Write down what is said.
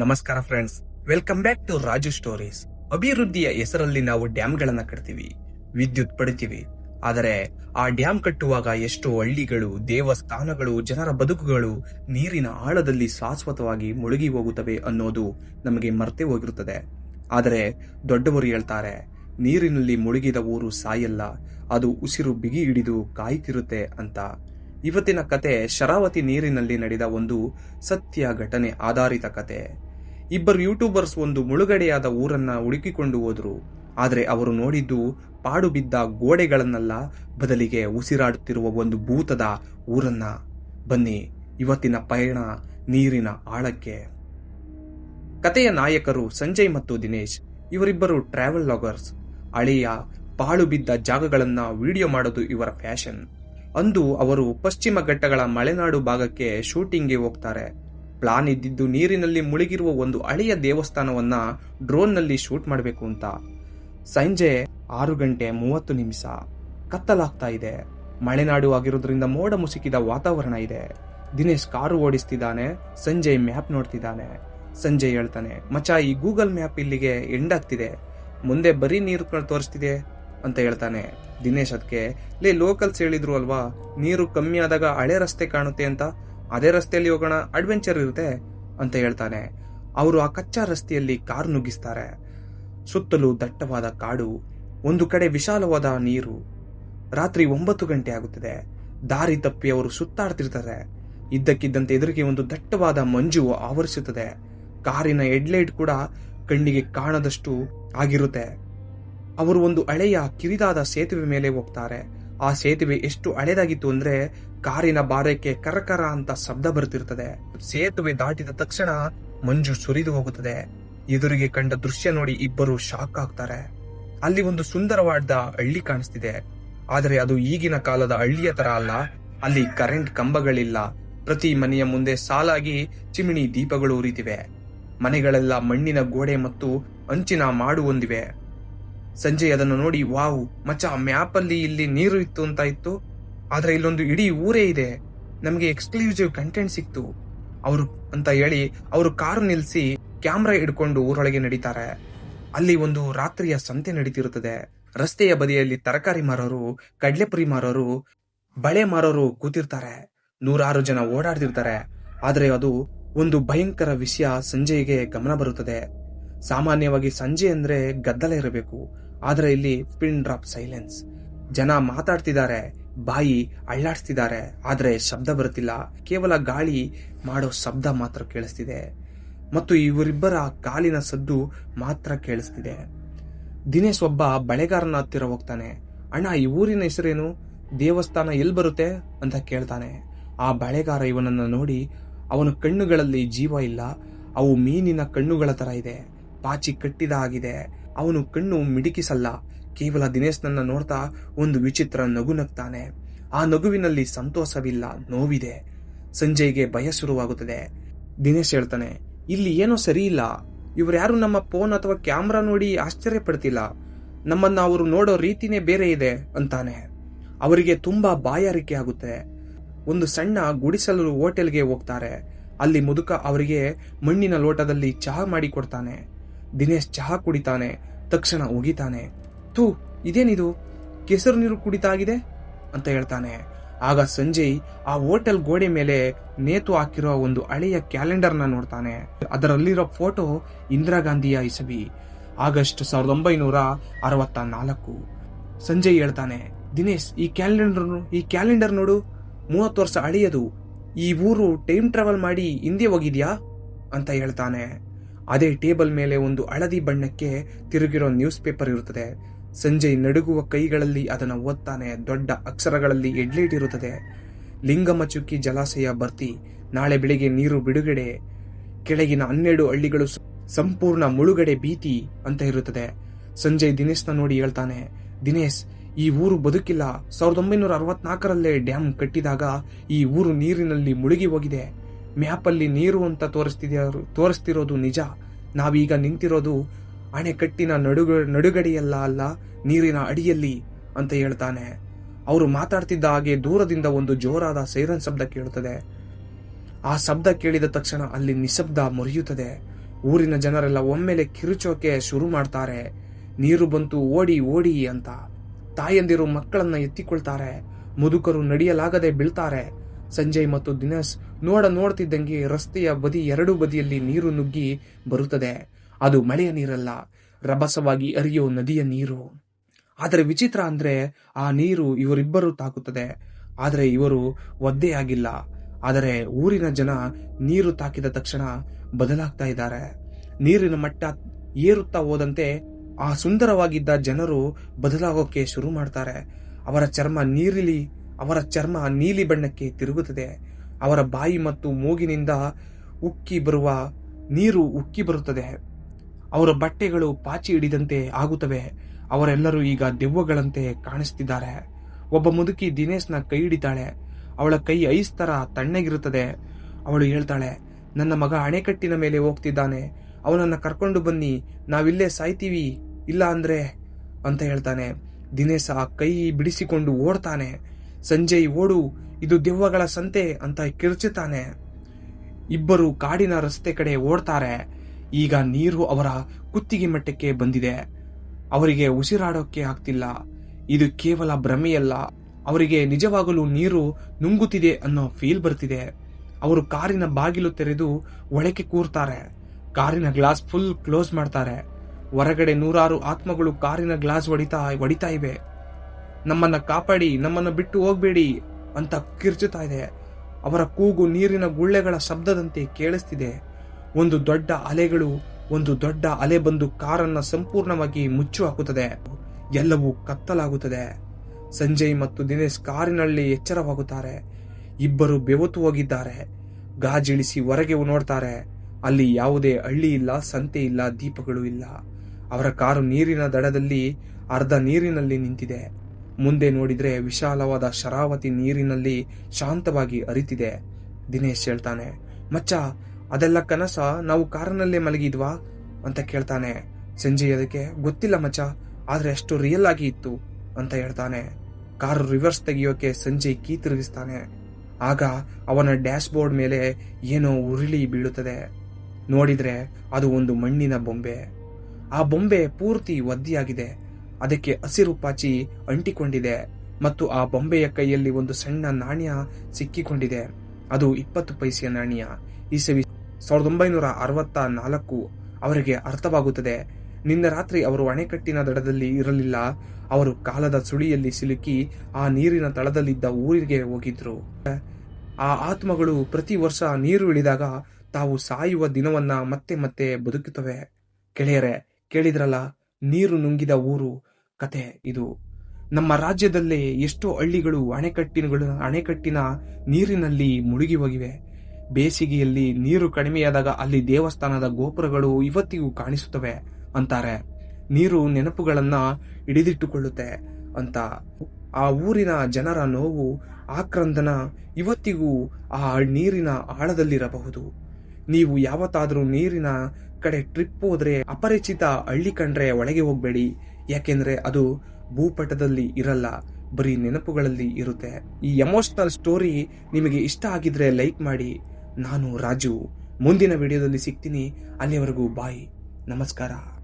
ನಮಸ್ಕಾರ friends welcome back to Raju stories ಅಭಿವೃದ್ಧಿಯ ಹೆಸರಲ್ಲಿ ನಾವು ಡ್ಯಾಮ್ಗಳನ್ನ ಕಟ್ತೀವಿ, ವಿದ್ಯುತ್ ಪಡಿತೀವಿ. ಆದರೆ ಆ ಡ್ಯಾಮ್ ಕಟ್ಟುವಾಗ ಎಷ್ಟು ಹಳ್ಳಿಗಳು, ದೇವಸ್ಥಾನಗಳು, ಜನರ ಬದುಕುಗಳು ನೀರಿನ ಆಳದಲ್ಲಿ ಶಾಶ್ವತವಾಗಿ ಮುಳುಗಿ ಹೋಗುತ್ತವೆ ಅನ್ನೋದು ನಮಗೆ ಮರ್ತೆ ಹೋಗಿರುತ್ತದೆ. ಆದರೆ ದೊಡ್ಡವರು ಹೇಳ್ತಾರೆ, ನೀರಿನಲ್ಲಿ ಮುಳುಗಿದ ಊರು ಸಾಯಲ್ಲ, ಅದು ಉಸಿರು ಬಿಗಿ ಹಿಡಿದು ಕಾಯ್ತಿರುತ್ತೆ ಅಂತ. ಇವತ್ತಿನ ಕತೆ ಶರಾವತಿ ನೀರಿನಲ್ಲಿ ನಡೆದ ಒಂದು ಸತ್ಯ ಘಟನೆ ಆಧಾರಿತ ಕತೆ. ಇಬ್ಬರು ಯೂಟ್ಯೂಬರ್ಸ್ ಒಂದು ಮುಳುಗಡೆಯಾದ ಊರನ್ನ ಹುಡುಕಿಕೊಂಡು ಹೋದ್ರು. ಆದರೆ ಅವರು ನೋಡಿದ್ದು ಪಾಡು ಬಿದ್ದ ಗೋಡೆಗಳನ್ನೆಲ್ಲ ಬದಲಿಗೆ ಉಸಿರಾಡುತ್ತಿರುವ ಒಂದು ಭೂತದ ಊರನ್ನ. ಬನ್ನಿ, ಇವತ್ತಿನ ಪಯಣ ನೀರಿನ ಆಳಕ್ಕೆ. ಕತೆಯ ನಾಯಕರು ಸಂಜಯ್ ಮತ್ತು ದಿನೇಶ್. ಇವರಿಬ್ಬರು ಟ್ರಾವೆಲ್ ಲಾಗರ್ಸ್ ಹಳೆಯ ಪಾಳು ಬಿದ್ದ ಜಾಗಗಳನ್ನ ವಿಡಿಯೋ ಮಾಡೋದು ಇವರ ಫ್ಯಾಷನ್ ಅಂದು ಅವರು ಪಶ್ಚಿಮ ಘಟ್ಟಗಳ ಮಲೆನಾಡು ಭಾಗಕ್ಕೆ ಶೂಟಿಂಗ್ಗೆ ಹೋಗ್ತಾರೆ. ಪ್ಲಾನ್ ಇದ್ದಿದ್ದು ನೀರಿನಲ್ಲಿ ಮುಳುಗಿರುವ ಒಂದು ಹಳೆಯ ದೇವಸ್ಥಾನವನ್ನ ಡ್ರೋನ್ನಲ್ಲಿ ಶೂಟ್ ಮಾಡಬೇಕು ಅಂತ. ಸಂಜೆ ಆರು ಗಂಟೆ ಮೂವತ್ತು ನಿಮಿಷ. ಕತ್ತಲಾಗ್ತಾ ಇದೆ. ಮಳೆನಾಡು ಆಗಿರೋದ್ರಿಂದ ಮೋಡ ಮುಸುಕಿದ ವಾತಾವರಣ ಇದೆ. ದಿನೇಶ್ ಕಾರು ಓಡಿಸ್ತಿದ್ದಾನೆ, ಸಂಜಯ್ ಮ್ಯಾಪ್ ನೋಡ್ತಿದ್ದಾನೆ. ಸಂಜಯ್ ಹೇಳ್ತಾನೆ ಮಚಾ ಈ ಗೂಗಲ್ ಮ್ಯಾಪ್ ಇಲ್ಲಿಗೆ ಎಂಡ್ ಆಗ್ತಿದೆ. ಮುಂದೆ ಬರೀ ನೀರು ತೋರಿಸ್ತಿದೆ. ಅಂತ ಹೇಳ್ತಾನೆ ದಿನೇಶ್ ಅದಕ್ಕೆ ಲೇ ಲೋಕಲ್ಸ್ ಹೇಳಿದ್ರು ಅಲ್ವಾ? ನೀರು ಕಮ್ಮಿ ಆದಾಗ ಹಳೆ ರಸ್ತೆ ಕಾಣುತ್ತೆ ಅಂತ? ಅದೇ ರಸ್ತೆಯಲ್ಲಿ ಹೋಗೋಣ ಅಡ್ವೆಂಚರ್ ಇರುತ್ತೆ? ಅಂತ ಹೇಳ್ತಾನೆ. ಅವರು ಆ ಕಚ್ಚಾ ರಸ್ತೆಯಲ್ಲಿ ಕಾರ್ ನುಗ್ಗಿಸ್ತಾರೆ. ಸುತ್ತಲೂ ದಟ್ಟವಾದ ಕಾಡು, ಒಂದು ಕಡೆ ವಿಶಾಲವಾದ ನೀರು. ರಾತ್ರಿ ಒಂಬತ್ತು ಗಂಟೆ ಆಗುತ್ತದೆ. ದಾರಿ ತಪ್ಪಿ ಅವರು ಸುತ್ತಾಡ್ತಿರ್ತಾರೆ. ಇದ್ದಕ್ಕಿದ್ದಂತೆ ಎದುರಿಗೆ ಒಂದು ದಟ್ಟವಾದ ಮಂಜು ಆವರಿಸುತ್ತದೆ. ಕಾರಿನ ಹೆಡ್ಲೈಟ್ ಕೂಡ ಕಣ್ಣಿಗೆ ಕಾಣದಷ್ಟು ಆಗಿರುತ್ತೆ. ಅವರು ಒಂದು ಹಳೆಯ ಕಿರಿದಾದ ಸೇತುವೆ ಮೇಲೆ ಹೋಗ್ತಾರೆ. ಆ ಸೇತುವೆ ಎಷ್ಟು ಹಳೆದಾಗಿತ್ತು ಅಂದ್ರೆ ಕಾರಿನ ಬಾರಕ್ಕೆ ಕರಕರ ಅಂತ ಶಬ್ದ ಬರ್ತಿರ್ತದೆ ಸೇತುವೆ ದಾಟಿದ ತಕ್ಷಣ ಮಂಜು ಸುರಿದು ಹೋಗುತ್ತದೆ. ಎದುರಿಗೆ ಕಂಡ ದೃಶ್ಯ ನೋಡಿ ಇಬ್ಬರು ಶಾಕ್ ಆಗ್ತಾರೆ. ಅಲ್ಲಿ ಒಂದು ಸುಂದರವಾದ ಹಳ್ಳಿ ಕಾಣಿಸ್ತಿದೆ. ಆದರೆ ಅದು ಈಗಿನ ಕಾಲದ ಹಳ್ಳಿಯ ತರ ಅಲ್ಲ. ಅಲ್ಲಿ ಕರೆಂಟ್ ಕಂಬಗಳಿಲ್ಲ. ಪ್ರತಿ ಮನೆಯ ಮುಂದೆ ಸಾಲಾಗಿ ಚಿಮಿಣಿ ದೀಪಗಳು ಉರಿತಿವೆ. ಮನೆಗಳೆಲ್ಲ ಮಣ್ಣಿನ ಗೋಡೆ ಮತ್ತು ಅಂಚಿನ ಮಾಡು ಹೊಂದಿವೆ. ಸಂಜಯ್ ಅದನ್ನು ನೋಡಿ, ವಾವ್, ಮಚ್ಚ ಮ್ಯಾಪ್ ಅಲ್ಲಿ ಇಲ್ಲಿ ನೀರು ಇತ್ತು ಅಂತ ಇತ್ತು. ಆದ್ರೆ ಇಲ್ಲೊಂದು ಇಡೀ ಊರೇ ಇದೆ. ನಮಗೆ ಎಕ್ಸ್ಕ್ಲೂಸಿವ್ ಕಂಟೆಂಟ್ ಸಿಕ್ತು. ಅವರು ಅಂತ ಹೇಳಿ ಅವರು ಕಾರು ನಿಲ್ಲಿಸಿ ಕ್ಯಾಮ್ರಾ ಹಿಡ್ಕೊಂಡು ಊರೊಳಗೆ ನಡೀತಾರೆ. ಅಲ್ಲಿ ಒಂದು ರಾತ್ರಿಯ ಸಂತೆ ನಡೀತಿರುತ್ತದೆ. ರಸ್ತೆಯ ಬದಿಯಲ್ಲಿ ತರಕಾರಿ ಮಾರೋರು, ಕಡ್ಲೆಪುರಿ ಮಾರೋರು, ಬಳೆ ಮಾರೋರು ಕೂತಿರ್ತಾರೆ. ನೂರಾರು ಜನ ಓಡಾಡ್ತಿರ್ತಾರೆ. ಆದರೆ ಅದು ಒಂದು ಭಯಂಕರ ವಿಷಯ ಸಂಜೆಗೆ ಗಮನ ಬರುತ್ತದೆ. ಸಾಮಾನ್ಯವಾಗಿ ಸಂಜೆ ಅಂದ್ರೆ ಗದ್ದಲ ಇರಬೇಕು. ಆದರೆ ಇಲ್ಲಿ ಪಿನ್ ಡ್ರಾಪ್ ಸೈಲೆನ್ಸ್. ಜನ ಮಾತಾಡ್ತಿದ್ದಾರೆ, ಬಾಯಿ ಅಳ್ಳಾಡ್ಸ್ತಿದ್ದಾರೆ, ಆದರೆ ಶಬ್ದ ಬರುತ್ತಿಲ್ಲ. ಕೇವಲ ಗಾಳಿ ಮಾಡೋ ಶಬ್ದ ಮಾತ್ರ ಕೇಳಿಸ್ತಿದೆ. ಮತ್ತು ಇವರಿಬ್ಬರ ಕಾಲಿನ ಸದ್ದು ಮಾತ್ರ ಕೇಳಿಸ್ತಿದೆ. ದಿನೇಶ್ ಒಬ್ಬ ಬಳೆಗಾರನ ಹತ್ತಿರ ಹೋಗ್ತಾನೆ. ಅಣ್ಣ, ಈ ಊರಿನ ಹೆಸರೇನು? ದೇವಸ್ಥಾನ ಎಲ್ಲಿ ಬರುತ್ತೆ? ಅಂತ ಕೇಳ್ತಾನೆ. ಆ ಬಳೆಗಾರ ಇವನನ್ನ ನೋಡಿ, ಅವನ ಕಣ್ಣುಗಳಲ್ಲಿ ಜೀವ ಇಲ್ಲ. ಅವು ಮೀನಿನ ಕಣ್ಣುಗಳ ತರ ಇದೆ. ಪಾಚಿ ಕಟ್ಟಿದ ಆಗಿದೆ ಅವನು ಕಣ್ಣು ಮಿಡಿಕಿಸಲ್ಲ. ಕೇವಲ ದಿನೇಶ್ನನ್ನ ನೋಡ್ತಾ ಒಂದು ವಿಚಿತ್ರ ನಗು ನಗ್ತಾನೆ. ಆ ನಗುವಿನಲ್ಲಿ ಸಂತೋಷವಿಲ್ಲ, ನೋವಿದೆ. ಸಂಜಯ್ಗೆ ಭಯ ಶುರುವಾಗುತ್ತದೆ. ದಿನೇಶ್ ಹೇಳ್ತಾನೆ, ಇಲ್ಲಿ ಏನೋ ಸರಿ ಇಲ್ಲ ಇವ್ರು ಯಾರು ನಮ್ಮ ಫೋನ್ ಅಥವಾ ಕ್ಯಾಮ್ರಾ ನೋಡಿ ಆಶ್ಚರ್ಯ ಪಡ್ತಿಲ್ಲ ನಮ್ಮನ್ನ ಅವರು ನೋಡೋ ರೀತಿನೇ ಬೇರೆ ಇದೆ, ಅಂತಾನೆ. ಅವರಿಗೆ ತುಂಬಾ ಬಾಯಾರಿಕೆ ಆಗುತ್ತೆ. ಒಂದು ಸಣ್ಣ ಗುಡಿಸಲು ಹೋಟೆಲ್ಗೆ ಹೋಗ್ತಾರೆ. ಅಲ್ಲಿ ಮುದುಕ ಅವರಿಗೆ ಮಣ್ಣಿನ ಲೋಟದಲ್ಲಿ ಚಹಾ ಮಾಡಿ ಕೊಡ್ತಾನೆ. ದಿನೇಶ್ ಚಹಾ ಕುಡಿತಾನೆ, ತಕ್ಷಣ ಉಗಿತಾನೆ. ಥೂ, ಇದೇನಿದು? ಕೆಸರು ನೀರು ಕುಡಿತಾಗಿದೆ ಅಂತ ಹೇಳ್ತಾನೆ. ಆಗ ಸಂಜಯ್ ಆ ಹೋಟೆಲ್ ಗೋಡೆ ಮೇಲೆ ನೇತು ಹಾಕಿರೋ ಒಂದು ಹಳೆಯ ಕ್ಯಾಲೆಂಡರ್ನ ನೋಡ್ತಾನೆ. ಅದರಲ್ಲಿರೋ ಫೋಟೋ ಇಂದಿರಾ ಗಾಂಧಿಯ ಇಸಬಿ ಆಗಸ್ಟ್ ಸಾವಿರದ ಒಂಬೈನೂರ ಅರವತ್ತ ನಾಲ್ಕು ಸಂಜಯ್ ಹೇಳ್ತಾನೆ, ದಿನೇಶ್, ಈ ಕ್ಯಾಲೆಂಡರ್ ಈ ಕ್ಯಾಲೆಂಡರ್ ನೋಡು, ಮೂವತ್ತು ವರ್ಷ ಹಳೆಯದು. ಈ ಊರು ಟೈಮ್ ಟ್ರಾವೆಲ್ ಮಾಡಿ ಹಿಂದೆ ಹೋಗಿದ್ಯಾ? ಅಂತ ಹೇಳ್ತಾನೆ. ಅದೇ ಟೇಬಲ್ ಮೇಲೆ ಒಂದು ಹಳದಿ ಬಣ್ಣಕ್ಕೆ ತಿರುಗಿರೋ ನ್ಯೂಸ್ ಪೇಪರ್ ಇರುತ್ತದೆ. ಸಂಜಯ್ ನಡುಗುವ ಕೈಗಳಲ್ಲಿ ಅದನ್ನು ಓದ್ತಾನೆ ದೊಡ್ಡ ಅಕ್ಷರಗಳಲ್ಲಿ ಹೆಡ್ಲೈಟ್ ಇರುತ್ತದೆ. ಲಿಂಗಮಚುಕ್ಕಿ ಜಲಾಶಯ ಭರ್ತಿ ನಾಳೆ ಬೆಳಿಗ್ಗೆ ನೀರು ಬಿಡುಗಡೆ, ಕೆಳಗಿನ ಹನ್ನೆರಡು ಹಳ್ಳಿಗಳು ಸಂಪೂರ್ಣ ಮುಳುಗಡೆ ಭೀತಿ ಅಂತ ಇರುತ್ತದೆ. ಸಂಜಯ್ ದಿನೇಶ್ನ ನೋಡಿ ಹೇಳ್ತಾನೆ, ದಿನೇಶ್, ಈ ಊರು ಬದುಕಿಲ್ಲ. ಸಾವಿರದ ಒಂಬೈನೂರ ಅರವತ್ನಾಲ್ಕರಲ್ಲೇ ಡ್ಯಾಮ್ ಕಟ್ಟಿದಾಗ ಈ ಊರು ನೀರಿನಲ್ಲಿ ಮುಳುಗಿ ಹೋಗಿದೆ. ಮ್ಯಾಪ್ ಅಲ್ಲಿ ನೀರು ಅಂತ ತೋರಿಸ್ತಿದ್ಯ ತೋರಿಸ್ತಿರೋದು ನಿಜ. ನಾವೀಗ ನಿಂತಿರೋದು ಅಣೆಕಟ್ಟಿನ ನಡುಗ ನಡುಗಡೆಯಲ್ಲ ಅಲ್ಲ, ನೀರಿನ ಅಡಿಯಲ್ಲಿ ಅಂತ ಹೇಳ್ತಾನೆ. ಅವರು ಮಾತಾಡ್ತಿದ್ದ ಹಾಗೆ ದೂರದಿಂದ ಒಂದು ಜೋರಾದ ಸೈರನ್ ಶಬ್ದ ಕೇಳುತ್ತದೆ ಆ ಶಬ್ದ ಕೇಳಿದ ತಕ್ಷಣ ಅಲ್ಲಿ ನಿಶಬ್ದ ಮುರಿಯುತ್ತದೆ. ಊರಿನ ಜನರೆಲ್ಲ ಒಮ್ಮೆಲೆ ಕಿರುಚೋಕೆ ಶುರು ಮಾಡ್ತಾರೆ. ನೀರು ಬಂತು ಓಡಿ ಓಡಿ ಅಂತ. ತಾಯಂದಿರು ಮಕ್ಕಳನ್ನ ಎತ್ತಿಕೊಳ್ತಾರೆ. ಮುದುಕರು ನಡೆಯಲಾಗದೆ ಬೀಳ್ತಾರೆ. ಸಂಜಯ್ ಮತ್ತು ದಿನೇಶ್ ನೋಡ ನೋಡ್ತಿದ್ದಂಗೆ ರಸ್ತೆಯ ಬದಿ ಎರಡೂ ಬದಿಯಲ್ಲಿ ನೀರು ನುಗ್ಗಿ ಬರುತ್ತದೆ. ಅದು ಮಳೆಯ ನೀರಲ್ಲ, ರಭಸವಾಗಿ ಅರಿಯೋ ನದಿಯ ನೀರು. ಆದರೆ ವಿಚಿತ್ರ ಅಂದ್ರೆ ಆ ನೀರು ಇವರಿಬ್ಬರು ತಾಕುತ್ತದೆ. ಆದರೆ ಇವರು ಒದ್ದೆಯಾಗಿಲ್ಲ ಆದರೆ ಊರಿನ ಜನ ನೀರು ತಾಕಿದ ತಕ್ಷಣ ಬದಲಾಗ್ತಾ ಇದ್ದಾರೆ. ನೀರಿನ ಮಟ್ಟ ಏರುತ್ತಾ ಹೋದಂತೆ ಆ ಸುಂದರವಾಗಿದ್ದ ಜನರು ಬದಲಾಗೋಕೆ ಶುರು ಮಾಡ್ತಾರೆ. ಅವರ ಚರ್ಮ ನೀರಿಲಿ ಅವರ ಚರ್ಮ ನೀಲಿ ಬಣ್ಣಕ್ಕೆ ತಿರುಗುತ್ತದೆ. ಅವರ ಬಾಯಿ ಮತ್ತು ಮೂಗಿನಿಂದ ಉಕ್ಕಿ ಬರುವ ನೀರು ಉಕ್ಕಿ ಬರುತ್ತದೆ. ಅವರ ಬಟ್ಟೆಗಳು ಪಾಚಿ ಹಿಡಿದಂತೆ ಆಗುತ್ತವೆ. ಅವರೆಲ್ಲರೂ ಈಗ ದೆವ್ವಗಳಂತೆ ಕಾಣಿಸ್ತಿದ್ದಾರೆ ಒಬ್ಬ ಮುದುಕಿ ದಿನೇಶ್ನ ಕೈ ಹಿಡಿತಾಳೆ. ಅವಳ ಕೈ ಐಸ್ ತರ ತಣ್ಣಗಿರುತ್ತದೆ. ಅವಳು ಹೇಳ್ತಾಳೆ, ನನ್ನ ಮಗ ಅಣೆಕಟ್ಟಿನ ಮೇಲೆ ಹೋಗ್ತಿದ್ದಾನೆ. ಅವನನ್ನ ಕರ್ಕೊಂಡು ಬನ್ನಿ. ನಾವಿಲ್ಲೇ ಸಾಯ್ತೀವಿ. ಇಲ್ಲ ಅಂದ್ರೆ, ಅಂತ ಹೇಳ್ತಾನೆ. ದಿನೇಶ ಕೈ ಬಿಡಿಸಿಕೊಂಡು ಓಡ್ತಾನೆ. ಸಂಜಯ್ ಓಡು, ಇದು ದೆವ್ವಗಳ ಸಂತೆ ಅಂತ ಕಿರ್ಚುತ್ತಾನೆ. ಇಬ್ಬರು ಕಾಡಿನ ರಸ್ತೆ ಕಡೆ ಓಡ್ತಾರೆ. ಈಗ ನೀರು ಅವರ ಕುತ್ತಿಗೆ ಮಟ್ಟಕ್ಕೆ ಬಂದಿದೆ. ಅವರಿಗೆ ಉಸಿರಾಡೋಕೆ ಆಗ್ತಿಲ್ಲ. ಇದು ಕೇವಲ ಭ್ರಮೆಯಲ್ಲ. ಅವರಿಗೆ ನಿಜವಾಗಲೂ ನೀರು ನುಂಗುತ್ತಿದೆ ಅನ್ನೋ ಫೀಲ್ ಬರ್ತಿದೆ. ಅವರು ಕಾರಿನ ಬಾಗಿಲು ತೆರೆದು ಒಳಗೆ ಕೂರ್ತಾರೆ. ಕಾರಿನ ಗ್ಲಾಸ್ ಫುಲ್ ಕ್ಲೋಸ್ ಮಾಡ್ತಾರೆ. ಹೊರಗಡೆ ನೂರಾರು ಆತ್ಮಗಳು ಕಾರಿನ ಗ್ಲಾಸ್ ಹೊಡಿತಾ ಹೊಡಿತಾ ಇವೆ. ನಮ್ಮನ್ನ ಕಾಪಾಡಿ, ನಮ್ಮನ್ನ ಬಿಟ್ಟು ಹೋಗ್ಬೇಡಿ ಅಂತ ಕಿರ್ಚುತ್ತಾ ಇದೆ. ಅವರ ಕೂಗು ನೀರಿನ ಗುಳ್ಳೆಗಳ ಶಬ್ದದಂತೆ ಕೇಳಿಸ್ತಿದೆ. ಒಂದು ದೊಡ್ಡ ಅಲೆಗಳು, ಒಂದು ದೊಡ್ಡ ಅಲೆ ಬಂದು ಕಾರನ್ನ ಸಂಪೂರ್ಣವಾಗಿ ಮುಚ್ಚು ಹಾಕುತ್ತದೆ ಎಲ್ಲವೂ ಕತ್ತಲಾಗುತ್ತದೆ. ಸಂಜಯ್ ಮತ್ತು ದಿನೇಶ್ ಕಾರಿನಲ್ಲಿ ಎಚ್ಚರವಾಗುತ್ತಾರೆ. ಇಬ್ಬರು ಬೆವತು ಹೋಗಿದ್ದಾರೆ. ಗಾಜಿಳಿಸಿ ಹೊರಗೆ ನೋಡ್ತಾರೆ. ಅಲ್ಲಿ ಯಾವುದೇ ಹಳ್ಳಿ ಇಲ್ಲ, ಸಂತೆ ಇಲ್ಲ, ದೀಪಗಳು ಇಲ್ಲ. ಅವರ ಕಾರು ನೀರಿನ ದಡದಲ್ಲಿ, ಅರ್ಧ ನೀರಿನಲ್ಲಿ ನಿಂತಿದೆ. ಮುಂದೆ ನೋಡಿದ್ರೆ ವಿಶಾಲವಾದ ಶರಾವತಿ ನೀರಿನಲ್ಲಿ ಶಾಂತವಾಗಿ ಅರಿತಿದೆ. ದಿನೇಶ್ ಹೇಳ್ತಾನೆ, ಮಚ್ಚ, ಅದೆಲ್ಲ ಕನಸ ನಾವು ಕಾರಿನಲ್ಲೇ ಮಲಗಿದ್ವಾ? ಅಂತ ಕೇಳ್ತಾನೆ. ಸಂಜಯ್ ಅದಕ್ಕೆ, ಗೊತ್ತಿಲ್ಲ ಮಚ್ಚ, ಆದ್ರೆ ಅಷ್ಟು ರಿಯಲ್ ಆಗಿ ಇತ್ತು, ಅಂತ ಹೇಳ್ತಾನೆ. ಕಾರು ರಿವರ್ಸ್ ತೆಗೆಯೋಕೆ ಸಂಜಯ್ ಕೀ ತಿರುಗಿಸ್ತಾನೆ. ಆಗ ಅವನ ಡ್ಯಾಶ್ ಬೋರ್ಡ್ ಮೇಲೆ ಏನೋ ಉರುಳಿ ಬೀಳುತ್ತದೆ. ನೋಡಿದ್ರೆ ಅದು ಒಂದು ಮಣ್ಣಿನ ಬೊಂಬೆ. ಆ ಬೊಂಬೆ ಪೂರ್ತಿ ಒದ್ದಿಯಾಗಿದೆ. ಅದಕ್ಕೆ ಹಸಿರು ಪಾಚಿ ಅಂಟಿಕೊಂಡಿದೆ ಮತ್ತು ಆ ಬೊಂಬೆಯ ಕೈಯಲ್ಲಿ ಒಂದು ಸಣ್ಣ ನಾಣ್ಯ ಸಿಕ್ಕಿಕೊಂಡಿದೆ. ಅದು ಇಪ್ಪತ್ತು ಪೈಸೆಯ ನಾಣ್ಯ. ಇಸವಿ ಸಾವಿರದ ಒಂಬೈನೂರ ಅರವತ್ತ ನಾಲ್ಕು ಅವರಿಗೆ ಅರ್ಥವಾಗುತ್ತದೆ. ನಿನ್ನೆ ರಾತ್ರಿ ಅವರು ಅಣೆಕಟ್ಟಿನ ದಡದಲ್ಲಿ ಇರಲಿಲ್ಲ. ಅವರು ಕಾಲದ ಸುಳಿಯಲ್ಲಿ ಸಿಲುಕಿ ಆ ನೀರಿನ ತಳದಲ್ಲಿದ್ದ ಊರಿಗೆ ಹೋಗಿದ್ರು. ಆ ಆತ್ಮಗಳು ಪ್ರತಿ ವರ್ಷ ನೀರು ಇಳಿದಾಗ ತಾವು ಸಾಯುವ ದಿನವನ್ನ ಮತ್ತೆ ಮತ್ತೆ ಬದುಕುತ್ತವೆ. ಗೆಳೆಯರೆ, ಕೇಳಿದ್ರಲ್ಲ, ನೀರು ನುಂಗಿದ ಊರು ಕತೆ ಇದು. ನಮ್ಮ ರಾಜ್ಯದಲ್ಲೇ ಎಷ್ಟೋ ಹಳ್ಳಿಗಳು, ಅಣೆಕಟ್ಟಿನಗಳು, ಅಣೆಕಟ್ಟಿನ ನೀರಿನಲ್ಲಿ ಮುಳುಗಿ ಹೋಗಿವೆ. ಬೇಸಿಗೆಯಲ್ಲಿ ನೀರು ಕಡಿಮೆಯಾದಾಗ ಅಲ್ಲಿ ದೇವಸ್ಥಾನದ ಗೋಪುರಗಳು ಇವತ್ತಿಗೂ ಕಾಣಿಸುತ್ತವೆ ಅಂತಾರೆ. ನೀರು ನೆನಪುಗಳನ್ನ ಹಿಡಿದಿಟ್ಟುಕೊಳ್ಳುತ್ತೆ ಅಂತ. ಆ ಊರಿನ ಜನರ ನೋವು, ಆಕ್ರಂದನ ಇವತ್ತಿಗೂ ಆ ನೀರಿನ ಆಳದಲ್ಲಿರಬಹುದು. ನೀವು ಯಾವತ್ತಾದರೂ ನೀರಿನ ಕಡೆ ಟ್ರಿಪ್ ಹೋದ್ರೆ ಅಪರಿಚಿತ ಹಳ್ಳಿ ಕಂಡ್ರೆ ಒಳಗೆ ಹೋಗ್ಬೇಡಿ. ಯಾಕೆಂದ್ರೆ ಅದು ಭೂಪಟದಲ್ಲಿ ಇರಲ್ಲ, ಬರೀ ನೆನಪುಗಳಲ್ಲಿ ಇರುತ್ತೆ. ಈ ಎಮೋಷನಲ್ ಸ್ಟೋರಿ ನಿಮಗೆ ಇಷ್ಟ ಆಗಿದ್ರೆ ಲೈಕ್ ಮಾಡಿ. ನಾನು ರಾಜು. ಮುಂದಿನ ವಿಡಿಯೋದಲ್ಲಿ ಸಿಗ್ತೀನಿ. ಅಲ್ಲಿವರೆಗೂ ಬಾಯ್. ನಮಸ್ಕಾರ.